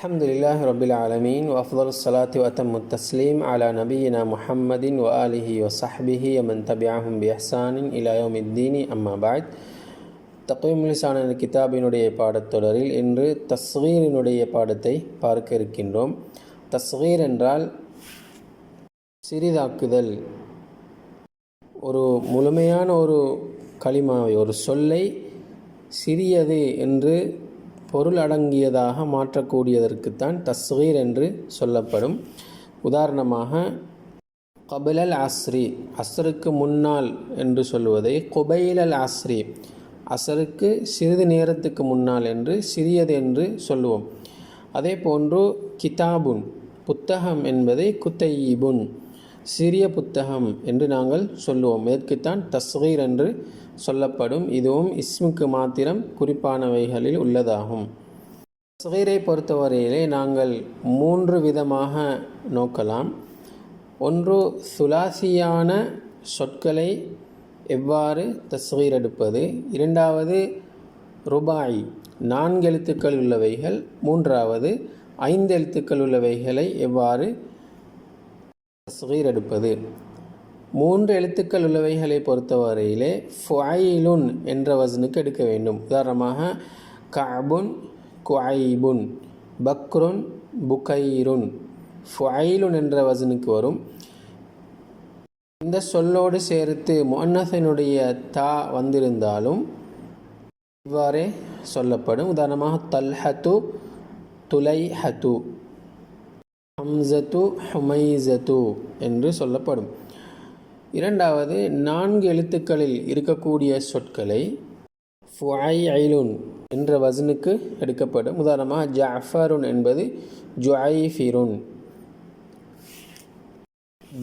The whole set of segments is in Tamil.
الحمد لله رب العالمين وأفضل الصلاة وأتم التسليم على نبينا محمد وآله وصحبه ومن تبعهم بإحسان إلى يوم الدين أما بعد தக்வீம் லிசான கிதாபினுடைய பாடத்தொடரில் இன்று தஸ்கீரினுடைய பாடத்தை பார்க்க இருக்கின்றோம் தஸ்கீர் என்றால் சிறிதாக்குதல் ஒரு முழுமையான ஒரு களிமாவை ஒரு சொல்லை சிறியது என்று பொருள் அடங்கியதாக மாற்றக்கூடியதற்குத்தான் தஸ்வீர் என்று சொல்லப்படும். உதாரணமாக கபிலல் அஸ்ரி அஸ்ருக்கு முன்னால் என்று சொல்வதை குபைலல் அஸ்ரி அசருக்கு சிறிது நேரத்துக்கு முன்னால் என்று சிறியது என்று சொல்லுவோம். அதே போன்று கிதாபுன் புத்தகம் என்பதை குத்தையீபுன் சிறிய புத்தகம் என்று நாங்கள் சொல்லுவோம். இதற்குத்தான் தஸ்வீர் என்று சொல்லப்படும். இதுவும் இஸ்முக்கு மாத்திரம் குறிப்பானவைகளில் உள்ளதாகும். தஸ்கீரை பொறுத்தவரையிலே நாங்கள் மூன்று விதமாக நோக்கலாம். ஒன்று சுலாசியான சொற்களை எவ்வாறு தஸ்வீர் எடுப்பது? இரண்டாவது ரூபாய் நான்கு எழுத்துக்கள் உள்ளவைகள். மூன்றாவது ஐந்து எழுத்துக்கள் உள்ளவைகளை எவ்வாறு தஸ்வீர் எடுப்பது? மூன்று எழுத்துக்கள் உள்ளவைகளை பொறுத்தவரையிலே ஃபுஐலுன் என்ற வசனுக்கு எடுக்க வேண்டும். உதாரணமாக காபுன் குஐபுன் பக்ருன் புகைருன் ஃபுஐலுன் என்ற வசனுக்கு வரும். இந்த சொல்லோடு சேர்த்து முன்னசனுடைய தா வந்திருந்தாலும் இவ்வாறே சொல்லப்படும். உதாரணமாக தல்ஹத்து துலைஹத்து ஹம்சத்து ஹுமைசத்து என்று சொல்லப்படும். இரண்டாவது நான்கு எழுத்துக்களில் இருக்கக்கூடிய சொற்களை ஃபுஐ ஐலுன் என்ற வசனுக்கு எடுக்கப்படும். உதாரணமாக ஜாஃபருன் என்பது ஜுஐஃபிருன்.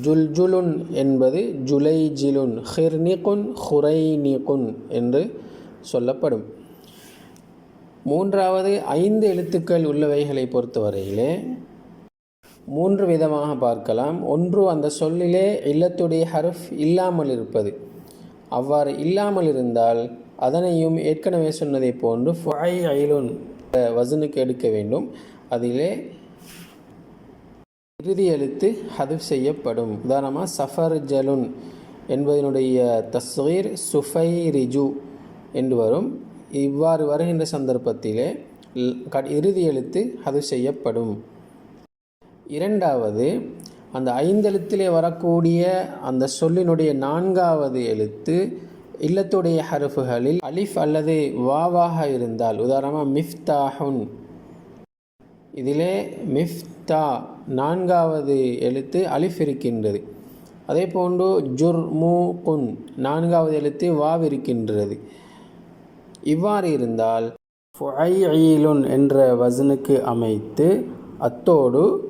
ஜுல்ஜுலுன் என்பது ஜுலைஜிலுன் ஹிர்னிகுன் ஹுரைனிகுன் என்று சொல்லப்படும். மூன்றாவது ஐந்து எழுத்துக்கள் உள்ளவைகளை பொறுத்தவரையிலே மூன்று விதமாக பார்க்கலாம். ஒன்று அந்த சொல்லிலே இல்லத்துடைய ஹருஃப் இல்லாமல் இருப்பது. அவ்வாறு இல்லாமல் இருந்தால் அதனையும் ஏற்கனவே சொன்னதை போன்று ஃபாய் ஐலுன் வசனுக்கு எடுக்க வேண்டும். அதிலே இறுதி எழுத்து ஹதுப் செய்யப்படும். உதாரணமாக சஃபர் ஜலுன் என்பதனுடைய தஸ்வீர் சுஃபை ரிஜு என்று வரும். இவ்வாறு வருகின்ற சந்தர்ப்பத்திலே இறுதி எழுத்து ஹது செய்யப்படும். இரண்டாவது அந்த ஐந்தெழுத்திலே வரக்கூடிய அந்த சொல்லினுடைய நான்காவது எழுத்து இல்லத்துடைய ஹருஃபுகளில் அலிஃப் அல்லது வாவாக இருந்தால் உதாரணமாக மிஃப்தாஹுன். இதிலே மிஃப்தா நான்காவது எழுத்து அலிஃப் இருக்கின்றது. அதே போன்று ஜுர் மூ குன் நான்காவது எழுத்து வாவ் இருக்கின்றது. இவ்வாறு இருந்தால் ஃபுஐலுன் என்ற வசனுக்கு அமைத்து அத்தோடு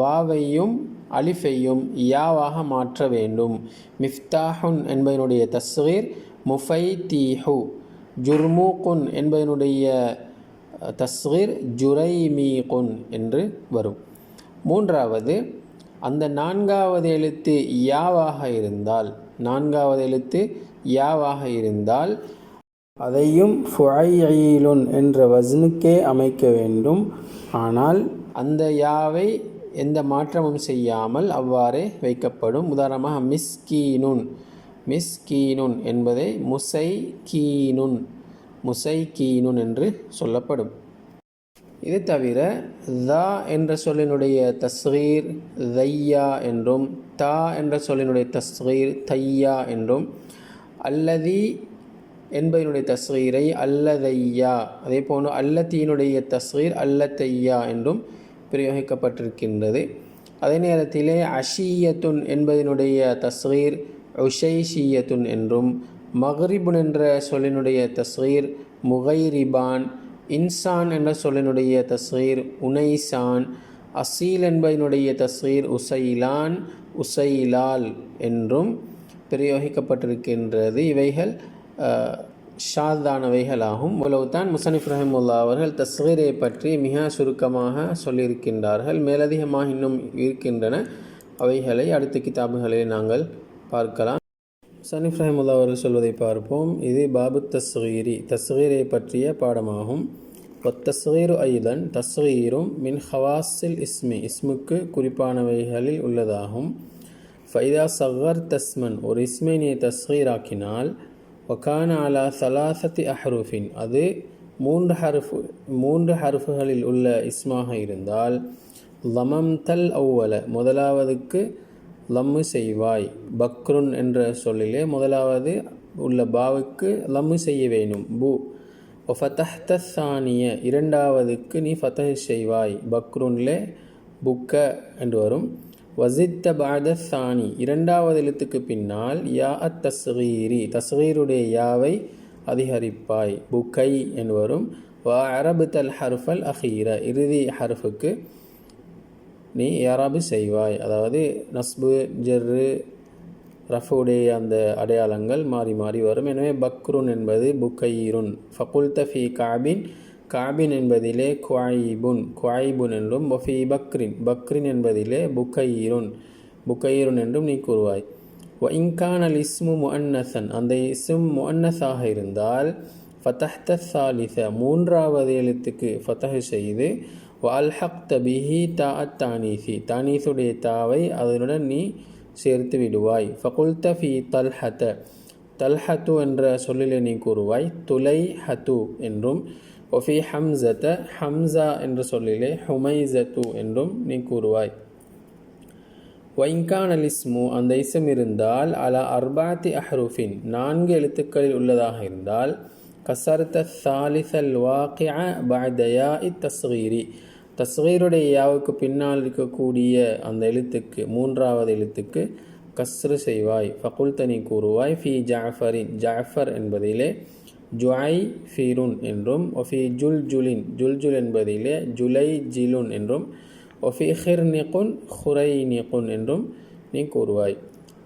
வாவையும் அலிஃபையும் யாவாக மாற்ற வேண்டும். மிஃப்தாஹுன் என்பதனுடைய தஸ்வீர் முஃபை தீஹு ஜுர்மூகுன் என்பதனுடைய தஸ்வீர் ஜுரைமீகுன் என்று வரும். மூன்றாவது அந்த நான்காவது எழுத்து யாவாக இருந்தால் நான்காவது எழுத்து யாவாக இருந்தால் அதையும் ஃபுஐலுன் என்ற வசனுக்கே அமைக்க வேண்டும். ஆனால் அந்த யாவை எந்த மாற்றமும் செய்யாமல் அவ்வாறே வைக்கப்படும். உதாரணமாக மிஸ்கீனுன். மிஸ்கீனுன் என்பதை முசை கீனுன் முசை கீனுன் என்று சொல்லப்படும். இது தவிர தா என்ற சொல்லினுடைய தஸ்ரீர் தையா என்றும் தா என்ற சொல்லினுடைய தஸ்ரீர் தையா என்றும் அல்லதி என்பதனுடைய தஸ்ரீரை அல்லதையா அதே போன்று அல்லத்தியினுடைய தஸ்ரீர் அல்லத்தையா என்றும் பிரயோகிக்கப்பட்டிருக்கின்றது. அதே நேரத்திலே அஷியத்துன் என்பதனுடைய தஸ்வீர் உஷைஷியத்துன் என்றும் மஹ்ரிபுன் என்ற சொல்லினுடைய தஸ்வீர் முகைரிபான் இன்சான் என்ற சொல்லினுடைய தஸ்வீர் உனைசான் அசீல் என்பதனுடைய தஸ்வீர் உசைலான் உசைலால் என்றும் பிரயோகிக்கப்பட்டிருக்கின்றது. இவைகள் ஷாதானவைகளாகும். உலவுதான் முசனிஃப் ரஹமுல்லா அவர்கள் தஸ்கீரை பற்றி மிக சுருக்கமாக சொல்லியிருக்கின்றார்கள். மேலதிகமாக இன்னும் இருக்கின்றன. அவைகளை அடுத்த கிதாபுகளில் நாங்கள் பார்க்கலாம். முசனிஃப் ரஹமுல்லா அவர்கள் சொல்வதை பார்ப்போம். இது பாபு தஸ்கீரி தஸ்கீரை பற்றிய பாடமாகும். ஒத்தஸ்வீரு ஐதன் தஸ்வீரும் மின் ஹவாஸில் இஸ்மி இஸ்முக்கு குறிப்பானவைகளில் உள்ளதாகும். ஃபைதா சஹர் தஸ்மன் ஒரு இஸ்மை நீ தஸ்வீராக்கினால் ஒக்கான அலா சலாசத்தி அஹ்ரூஃபின் அது மூன்று ஹருஃபு மூன்று ஹருஃபுகளில் உள்ள இஸ்மாக இருந்தால் லமம் தல் அவ்வல முதலாவதுக்கு லம்மு செய்வாய். பக்ருன் என்ற சொல்லிலே முதலாவது உள்ள பாவுக்கு லம்மு செய்ய வேணும் பு ஃபத்தஹ்தானிய இரண்டாவதுக்கு நீ ஃபத்தஹ் செய்வாய். பக்ருன்லே புக்க என்று வரும். வசித்த பாத சானி இரண்டாவது எழுத்துக்கு பின்னால் யா அத் தஸ்கீரி. தஸ்கீருடைய யாவை அதிகரிப்பாய்? புக்கை என்று வரும் வா அரபு தல் ஹர்ஃபல் அஹீர இறுதி ஹர்ஃபுக்கு நீ யாராபு செய்வாய்? அதாவது நஸ்பு ஜெர்ரு ரஃபுடைய அந்த அடையாளங்கள் மாறி மாறி வரும். எனவே பக்ருன் என்பது புக்கைருன் ஃபகுல் தஃபி காபின் காபின் என்பதிலே குவாயிபுன் குவாயிபுன் என்றும் ஒஃபி பக்ரின் பக்ரின் என்பதிலே புக்கைருன் புக்கைருன் என்றும் நீ கூறுவாய். வ அல் இஸ்மு முஅன்னசன் அந்த இஸ்ம் முஅன்னஸாக இருந்தால் ஃபதஹ்த சாலிச மூன்றாவது எழுத்துக்கு ஃபதஹ் செய்து வால்ஹக் தபிஹி தா அத் தானீசி தானீசுடைய தாவை அதனுடன் நீ சேர்த்து விடுவாய். ஃபகுல்த ஃபி தல்ஹத தல்ஹத்து என்ற சொல்லிலே நீ கூறுவாய் துலை ஹத்து என்றும். ஒஃபி ஹம்சத்த ஹம்சா என்ற சொல்லிலே ஹுமைசத்து என்றும் நீ கூறுவாய். வைங்கான் அலிஸ்மு அந்த இசம் இருந்தால் அல அர்பாத்தி அஹ்ரூஃபின் நான்கு எழுத்துக்களில் உள்ளதாக இருந்தால் கசர்த்த சாலிசல் வாக்கிய பாதயா இத் தஸ்கீரி தஸ்கீருடைய யாவுக்கு பின்னால் இருக்கக்கூடிய அந்த எழுத்துக்கு மூன்றாவது எழுத்துக்கு கஸ்ரு செய்வாய். ஃபகுல்தனி கூறுவாய் ஃபி ஜாஃபரின் ஜாஃபர் என்பதிலே ஜுஐ ஃபீருன் என்றும் ஒஃபி ஜுல் ஜுலின் ஜுல் ஜுல் என்பதிலே ஜுலை ஜிலுன் என்றும் ஒஃபி ஹிர் நிகுன் ஹுரை நிகுன் என்றும் நீ கூறுவாய்.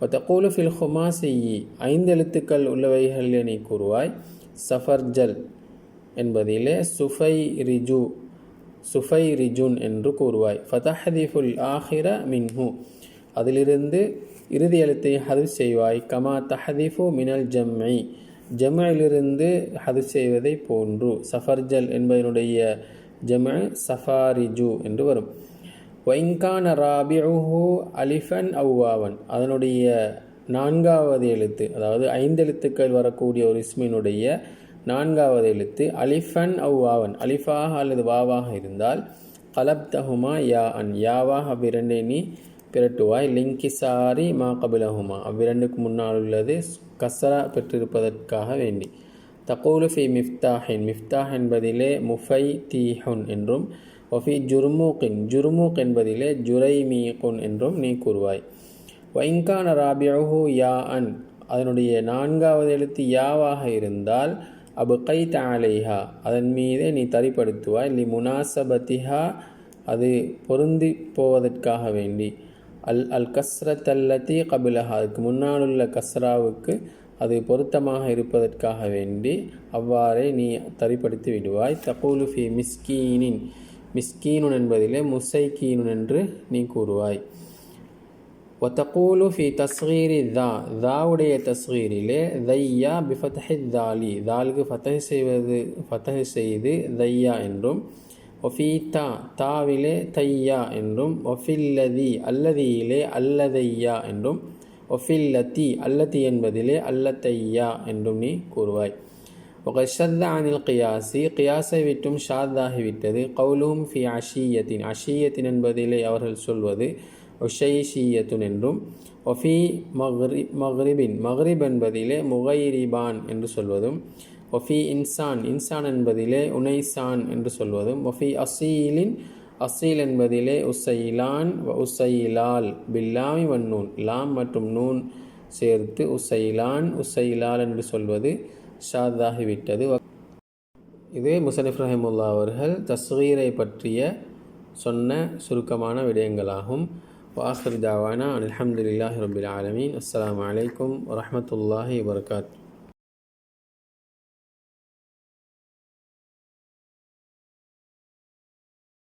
ஒத்தகூலு ஃபில் ஹுமாசியி ஐந்து எழுத்துக்கள் உள்ளவைகளிலே நீ கூறுவாய். சஃபர்ஜல் என்பதிலே சுஃபை ரிஜு சுஃபை ரிஜுன் என்று கூறுவாய். ஃபதஹதிஃபுல் ஆஹிர மின்ஹு அதிலிருந்து இறுதி எழுத்தை ஹது செய்வாய். கமா தஹதிஃபு மினல் ஜம்மை ஜம்மிலிருந்து ஹது செய்வதை போன்று சஃபர்ஜல் என்பதனுடைய ஜம சஃபாரிஜு என்று வரும். வைங்கான ராபிஹு அலிஃபன் அவ்வாவன். அதனுடைய நான்காவது எழுத்து அதாவது ஐந்து எழுத்துக்கள் வரக்கூடிய ஒரு இஸ்மினுடைய நான்காவது எழுத்து அலிஃபன் அவ்வாவன். அலிஃபாக அல்லது வாவாக இருந்தால் கலப்தஹுமா யா அன். யாவாக அவ்விரண்டை நீ பிரட்டுவாய் லிங்கிசாரி மா கபிலஹுமா. அவ்விரண்டுக்கு முன்னால் உள்ளது கசரா பெற்றிருப்பதற்காக வேண்டி. தகூலு ஃபி மிஃப்தாஹின். மிஃப்தாஹ் என்பதிலே முஃபை தீஹுன் என்றும் ஒஃபி ஜுர்மூக்கின் ஜுர்மூக் என்பதிலே ஜுரை மீகுன் என்றும் நீ கூறுவாய். வைங்கான ராபியஹு யா அன் அதனுடைய நான்காவது எழுத்து யாவாக இருந்தால் அபு கை தாலேஹா அதன் மீதே நீ தரிப்படுத்துவாய். லி முனாசபத்திஹா அது பொருந்தி போவதற்காக வேண்டி. அல் அல் கஸ்ரத் அல்லத்தி கபிலஹா. அதுக்கு முன்னாலுள்ள கஸ்ராவுக்கு அது பொருத்தமாக இருப்பதற்காக வேண்டி அவ்வாறே நீ தரிப்படுத்தி விடுவாய். தகூலு ஃபி மிஸ்கீனின். மிஸ்கீனுன் என்பதிலே முசைக்கீனுன் என்று நீ கூறுவாய். ஒத்தகூலு ஃபி தஸ்கீரி தா. தாவுடைய தஸ்கீரிலே தையா பிஃபத்தஹி தாலி. தாலுக்கு ஃபத்தஹ் செய்வது ஃபத்தஹ் செய்து தையா என்றும் ஒஃபீதா தாவிலே தையா என்றும் ஒஃபில்லதி அல்லதியிலே அல்லதையா என்றும் ஒஃபில்லத்தி அல்லத்தி என்பதிலே அல்லத்தையா என்றும் நீ கூறுவாய். ஒகஷத்தா அனில் கியாசி கியாசை விட்டும் ஷாத்தாகிவிட்டது கவுலும் ஃபி அஷீயத்தின் அஷீயத்தின் என்பதிலே அவர்கள் சொல்வது உஷைஷீயத்துன் என்றும் ஒஃபி மஹ்ரி மஹ்ரிபின் மஹ்ரிப் என்பதிலே முகைரிபான் என்று சொல்வதும் ஒஃபி இன்சான் இன்சான் என்பதிலே உனைசான் என்று சொல்வதும் ஒஃபி அசீலின் அசீல் என்பதிலே உசைலான் உசைலால் பில்லாமி வன்னூன் லாம் மற்றும் நூன் சேர்த்து உசைலான் உசைலால் என்று சொல்வது ஷாதாகிவிட்டது இது முசனிஃப் ரஹிமுல்லா அவர்கள் தஸ்வீரை பற்றிய சொன்ன சுருக்கமான விடயங்களாகும். வாஹர் தாவானா அலமதுல்லாஹி ரபில் ஆலமீன். அஸ்லாம் வலைக்கம் வரமத்துல்லாஹி வரகாத்து